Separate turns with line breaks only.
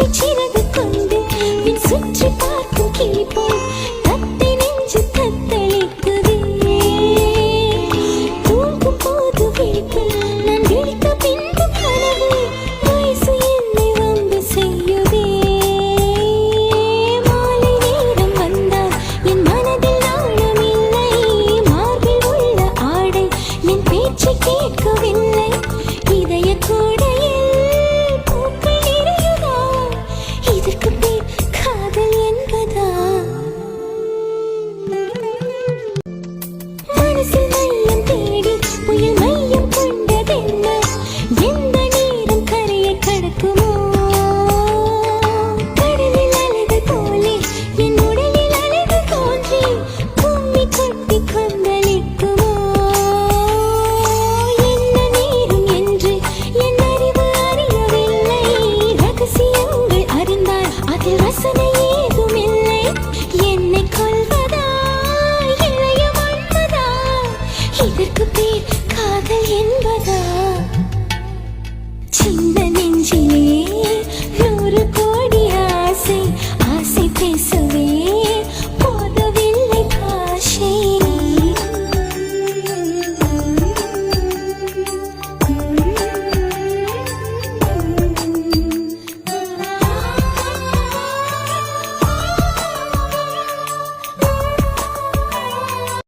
ஒற்றை சிறகு கொண்டு விண் சுற்றி பார்க்கும் கிளி தத்தை நெஞ்சு தத்தளிக்குதே தூங்கும் போது விழிப்பில் நான் விழித்த பின்பு கனவு வயசு என்னை வம்பு செய்யுதே. மாலை நேரம் வந்தால் என் மனதில் இல்லை மார்பில் உள்ள ஆடை என் காதல் என்பதா? சின்ன